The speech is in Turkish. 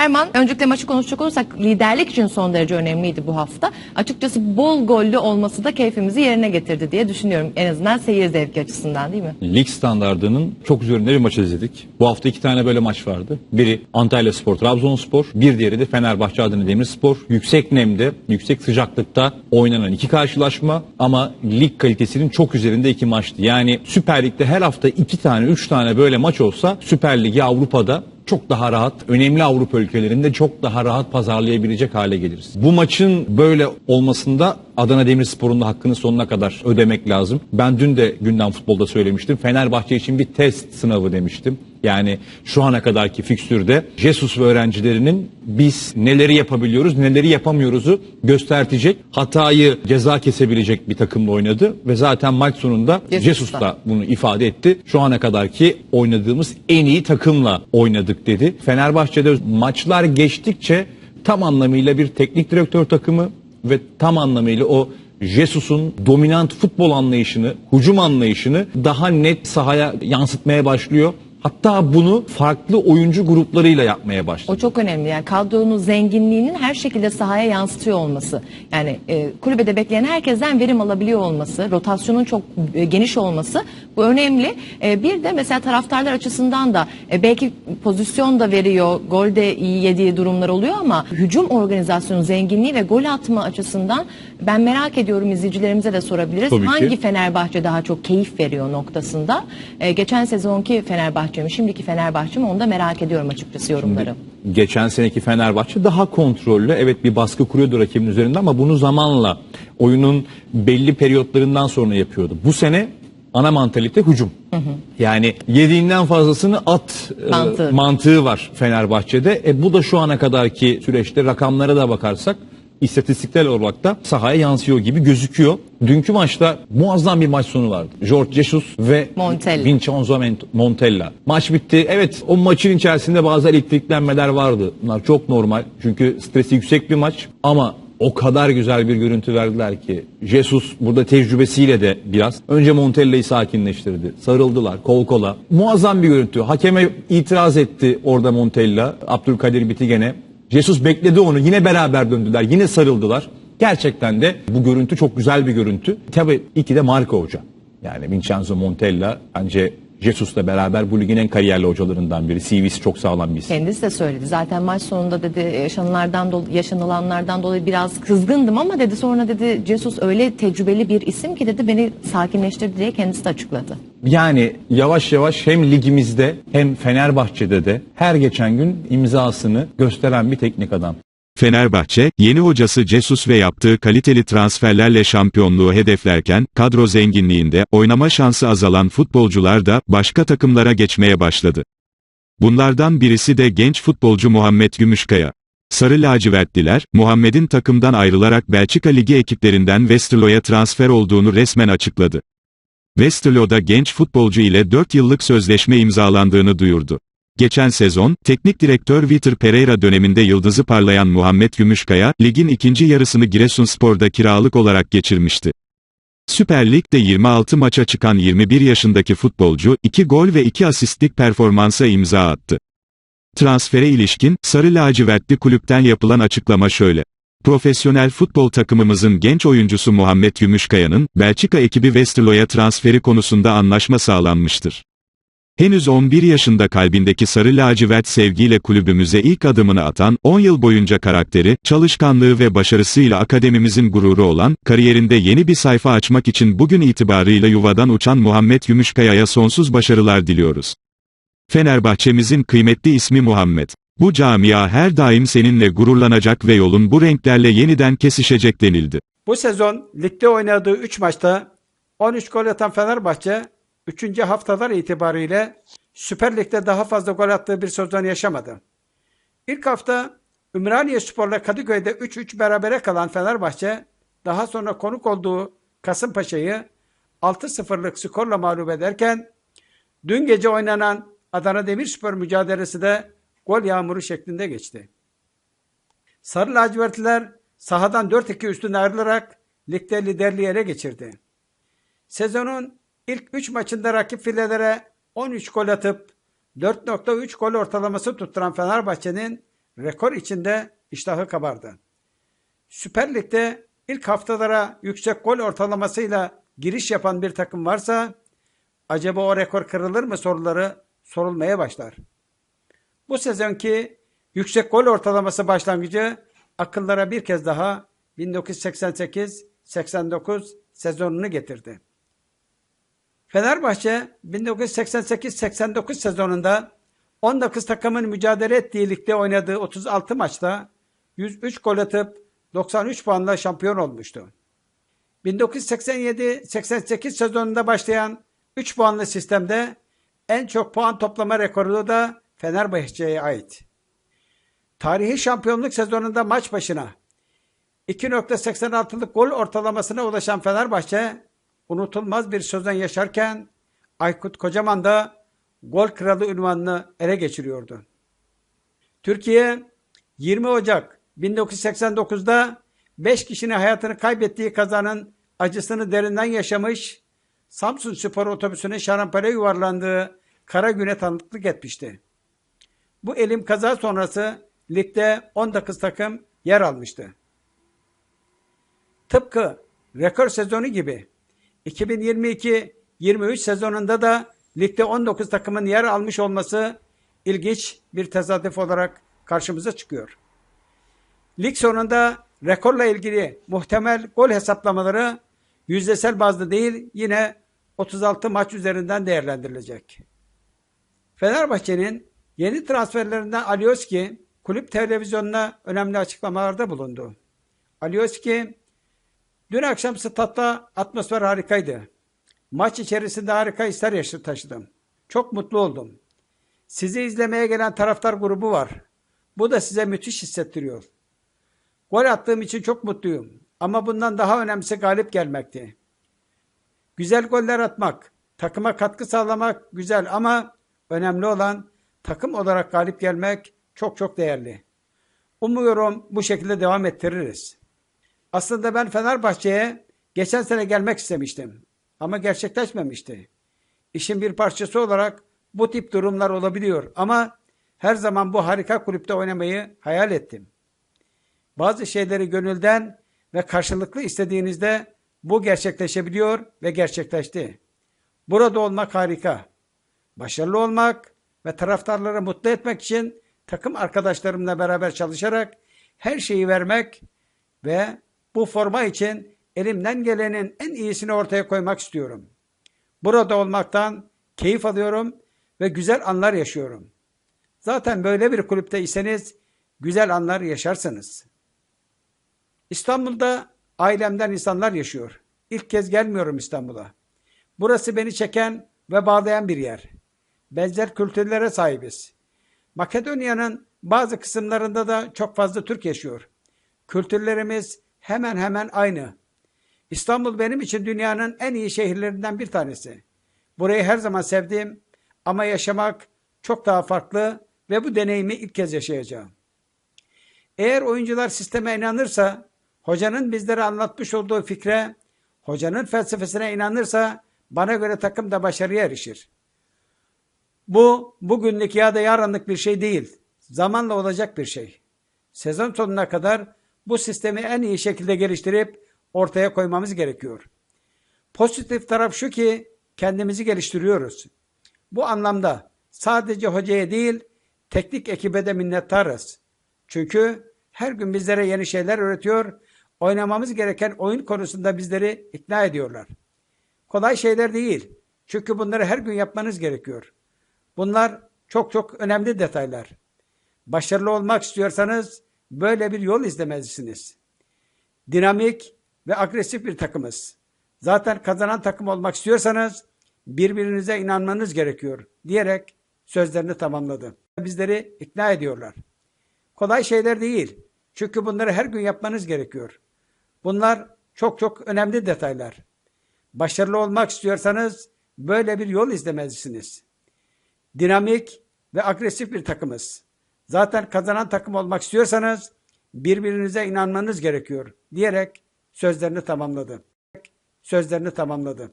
Erman öncelikle maçı konuşacak olursak liderlik için son derece önemliydi bu hafta. Açıkçası bol gollü olması da keyfimizi yerine getirdi diye düşünüyorum. En azından seyir zevki açısından değil mi? Lig standardının çok üzerinde bir maç izledik. Bu hafta iki tane böyle maç vardı. Biri Antalya Spor, Trabzonspor. Bir diğeri de Fenerbahçe Adana Demirspor. Yüksek nemde, yüksek sıcaklıkta oynanan iki karşılaşma ama lig kalitesinin çok üzerinde iki maçtı. Yani Süper Lig'de her hafta iki tane, üç tane böyle maç olsa Süper Lig'i Avrupa'da çok daha rahat, önemli Avrupa ülkelerinde çok daha rahat pazarlayabilecek hale geliriz. Bu maçın böyle olmasında Adana Demirspor'un da hakkını sonuna kadar ödemek lazım. Ben dün de gündem futbolda söylemiştim. Fenerbahçe için bir test sınavı demiştim. Yani şu ana kadarki fikstürde Jesus ve öğrencilerinin biz neleri yapabiliyoruz, neleri yapamıyoruzu göstertecek, hatayı ceza kesebilecek bir takımla oynadı ve zaten maç sonunda Jesus Jesus da. da bunu ifade etti. Şu ana kadarki oynadığımız en iyi takımla oynadık dedi. Fenerbahçe'de maçlar geçtikçe tam anlamıyla bir teknik direktör takımı ve tam anlamıyla o Jesus'un dominant futbol anlayışını, hücum anlayışını daha net sahaya yansıtmaya başlıyor. Hatta bunu farklı oyuncu gruplarıyla yapmaya başladı. O çok önemli. Yani kadronun zenginliğinin her şekilde sahaya yansıtıyor olması. Yani e, kulübede bekleyen herkesten verim alabiliyor olması, rotasyonun çok e, geniş olması bu önemli. E, bir de mesela taraftarlar açısından da e, belki pozisyon da veriyor, gol de iyi yediği durumlar oluyor ama hücum organizasyonu zenginliği ve gol atma açısından ben merak ediyorum izleyicilerimize de sorabiliriz. Tabii ki. Hangi Fenerbahçe daha çok keyif veriyor noktasında? E, geçen sezonki Fenerbahçe mi, şimdiki Fenerbahçe mi onu da merak ediyorum açıkçası yorumları. Geçen seneki Fenerbahçe daha kontrollü. Evet bir baskı kuruyordu rakibin üzerinde ama bunu zamanla oyunun belli periyotlarından sonra yapıyordu. Bu sene ana mantalite hücum. Yani yediğinden fazlasını at e, Mantığı. mantığı var Fenerbahçe'de. E, bu da şu ana kadarki süreçte rakamlara da bakarsak istatistiksel olarak da sahaya yansıyor gibi gözüküyor. Dünkü maçta muazzam bir maç sonu vardı. George Jesus ve Montella. Vincenzo Montella. Maç bitti. Evet o maçın içerisinde bazı elektriklenmeler vardı. Bunlar çok normal. Çünkü stresi yüksek bir maç. Ama o kadar güzel bir görüntü verdiler ki. Jesus burada tecrübesiyle de biraz. Önce Montella'yı sakinleştirdi. Sarıldılar kol kola. Muazzam bir görüntü. Hakeme itiraz etti orada Montella. Abdülkadir Bitigene. Jesus bekledi onu. Yine beraber döndüler. Yine sarıldılar. Gerçekten de bu görüntü çok güzel bir görüntü. Tabii iki de Marco Hoca. Yani Vincenzo Montella bence Jesus'la beraber bu ligin en kariyerli hocalarından biri. CV'si çok sağlam bir. Kendisi de söyledi. Zaten maç sonunda dedi yaşanılardan do- yaşanılanlardan dolayı biraz kızgındım ama dedi sonra dedi Jesus öyle tecrübeli bir isim ki dedi beni sakinleştirdi diye kendisi de açıkladı. Yani yavaş yavaş hem ligimizde hem Fenerbahçe'de de her geçen gün imzasını gösteren bir teknik adam. Fenerbahçe, yeni hocası Jesus ve yaptığı kaliteli transferlerle şampiyonluğu hedeflerken, kadro zenginliğinde oynama şansı azalan futbolcular da başka takımlara geçmeye başladı. Bunlardan birisi de genç futbolcu Muhammed Gümüşkaya. Sarı lacivertliler, Muhammed'in takımdan ayrılarak Belçika Ligi ekiplerinden Westerlo'ya transfer olduğunu resmen açıkladı. Westerlo'da genç futbolcu ile 4 yıllık sözleşme imzalandığını duyurdu. Geçen sezon, teknik direktör Vitor Pereira döneminde yıldızı parlayan Muhammed Gümüşkaya, ligin ikinci yarısını Giresunspor'da kiralık olarak geçirmişti. Süper Lig'de 26 maça çıkan 21 yaşındaki futbolcu, 2 gol ve 2 asistlik performansa imza attı. Transfere ilişkin, Sarı Lacivertli kulüpten yapılan açıklama şöyle. Profesyonel futbol takımımızın genç oyuncusu Muhammed Gümüşkaya'nın, Belçika ekibi Westerlo'ya transferi konusunda anlaşma sağlanmıştır. Henüz 11 yaşında kalbindeki sarı lacivert sevgiyle kulübümüze ilk adımını atan, 10 yıl boyunca karakteri, çalışkanlığı ve başarısıyla akademimizin gururu olan, kariyerinde yeni bir sayfa açmak için bugün itibarıyla yuvadan uçan Muhammed Gümüşkaya'ya sonsuz başarılar diliyoruz. Fenerbahçemizin kıymetli ismi Muhammed. Bu camia her daim seninle gururlanacak ve yolun bu renklerle yeniden kesişecek denildi. Bu sezon ligde oynadığı 3 maçta 13 gol atan Fenerbahçe 3. haftalar itibariyle Süper Lig'de daha fazla gol attığı bir sezon yaşamadı. İlk hafta Ümraniye Spor'la Kadıköy'de 3-3 berabere kalan Fenerbahçe daha sonra konuk olduğu Kasımpaşa'yı 6-0'lık skorla mağlup ederken dün gece oynanan Adana Demirspor mücadelesi de gol yağmuru şeklinde geçti. Sarı lacivertliler sahadan 4-2 üstüne ayrılarak ligde liderliği ele geçirdi. Sezonun ilk 3 maçında rakip filelere 13 gol atıp 4.3 gol ortalaması tutturan Fenerbahçe'nin rekor içinde iştahı kabardı. Süper Lig'de ilk haftalara yüksek gol ortalamasıyla giriş yapan bir takım varsa acaba o rekor kırılır mı soruları sorulmaya başlar. Bu sezonki yüksek gol ortalaması başlangıcı akıllara bir kez daha 1988-89 sezonunu getirdi. Fenerbahçe 1988-89 sezonunda 19 takımın mücadele ettiği ligde oynadığı 36 maçta 103 gol atıp 93 puanla şampiyon olmuştu. 1987-88 sezonunda başlayan 3 puanlı sistemde en çok puan toplama rekoru da Fenerbahçe'ye ait. Tarihi şampiyonluk sezonunda maç başına 2.86'lık gol ortalamasına ulaşan Fenerbahçe unutulmaz bir sözden yaşarken Aykut Kocaman da gol kralı ünvanını ele geçiriyordu. Türkiye 20 Ocak 1989'da 5 kişinin hayatını kaybettiği kazanın acısını derinden yaşamış, Samsun Spor otobüsünün şarampole yuvarlandığı kara güne tanıklık etmişti. Bu elim kaza sonrası ligde 19 takım yer almıştı. Tıpkı rekor sezonu gibi 2022-23 sezonunda da ligde 19 takımın yer almış olması ilginç bir tesadüf olarak karşımıza çıkıyor. Lig sonunda rekorla ilgili muhtemel gol hesaplamaları yüzdesel bazda değil yine 36 maç üzerinden değerlendirilecek. Fenerbahçe'nin yeni transferlerinden Alioski kulüp televizyonuna önemli açıklamalarda bulundu. Alioski dün akşam statta atmosfer harikaydı. Maç içerisinde harika hisler yaşı taşıdım. Çok mutlu oldum. Sizi izlemeye gelen taraftar grubu var. Bu da size müthiş hissettiriyor. Gol attığım için çok mutluyum. Ama bundan daha önemlisi galip gelmekti. Güzel goller atmak, takıma katkı sağlamak güzel ama önemli olan takım olarak galip gelmek çok çok değerli. Umuyorum bu şekilde devam ettiririz. Aslında ben Fenerbahçe'ye geçen sene gelmek istemiştim ama gerçekleşmemişti. İşin bir parçası olarak bu tip durumlar olabiliyor ama her zaman bu harika kulüpte oynamayı hayal ettim. Bazı şeyleri gönülden ve karşılıklı istediğinizde bu gerçekleşebiliyor ve gerçekleşti. Burada olmak harika. Başarılı olmak ve taraftarları mutlu etmek için takım arkadaşlarımla beraber çalışarak her şeyi vermek ve bu forma için elimden gelenin en iyisini ortaya koymak istiyorum. Burada olmaktan keyif alıyorum ve güzel anlar yaşıyorum. Zaten böyle bir kulüpte iseniz güzel anlar yaşarsınız. İstanbul'da ailemden insanlar yaşıyor. İlk kez gelmiyorum İstanbul'a. Burası beni çeken ve bağlayan bir yer. Benzer kültürlere sahibiz. Makedonya'nın bazı kısımlarında da çok fazla Türk yaşıyor. Kültürlerimiz hemen hemen aynı. İstanbul benim için dünyanın en iyi şehirlerinden bir tanesi. Burayı her zaman sevdim ama yaşamak çok daha farklı ve bu deneyimi ilk kez yaşayacağım. Eğer oyuncular sisteme inanırsa, hocanın bizlere anlatmış olduğu fikre, hocanın felsefesine inanırsa bana göre takım da başarıya erişir. Bu bugünlük ya da yarınlık bir şey değil. Zamanla olacak bir şey. Sezon sonuna kadar bu sistemi en iyi şekilde geliştirip ortaya koymamız gerekiyor. Pozitif taraf şu ki kendimizi geliştiriyoruz. Bu anlamda sadece hocaya değil teknik ekibe de minnettarız. Çünkü her gün bizlere yeni şeyler öğretiyor, oynamamız gereken oyun konusunda bizleri ikna ediyorlar. Kolay şeyler değil. Çünkü bunları her gün yapmanız gerekiyor. Bunlar çok çok önemli detaylar. Başarılı olmak istiyorsanız böyle bir yol izlemelisiniz. Dinamik ve agresif bir takımız. Zaten kazanan takım olmak istiyorsanız birbirinize inanmanız gerekiyor diyerek sözlerini tamamladı. Bizleri ikna ediyorlar. Kolay şeyler değil. Çünkü bunları her gün yapmanız gerekiyor. Bunlar çok çok önemli detaylar. Başarılı olmak istiyorsanız böyle bir yol izlemelisiniz. Dinamik ve agresif bir takımız. Zaten kazanan takım olmak istiyorsanız birbirinize inanmanız gerekiyor diyerek sözlerini tamamladı. Sözlerini tamamladı.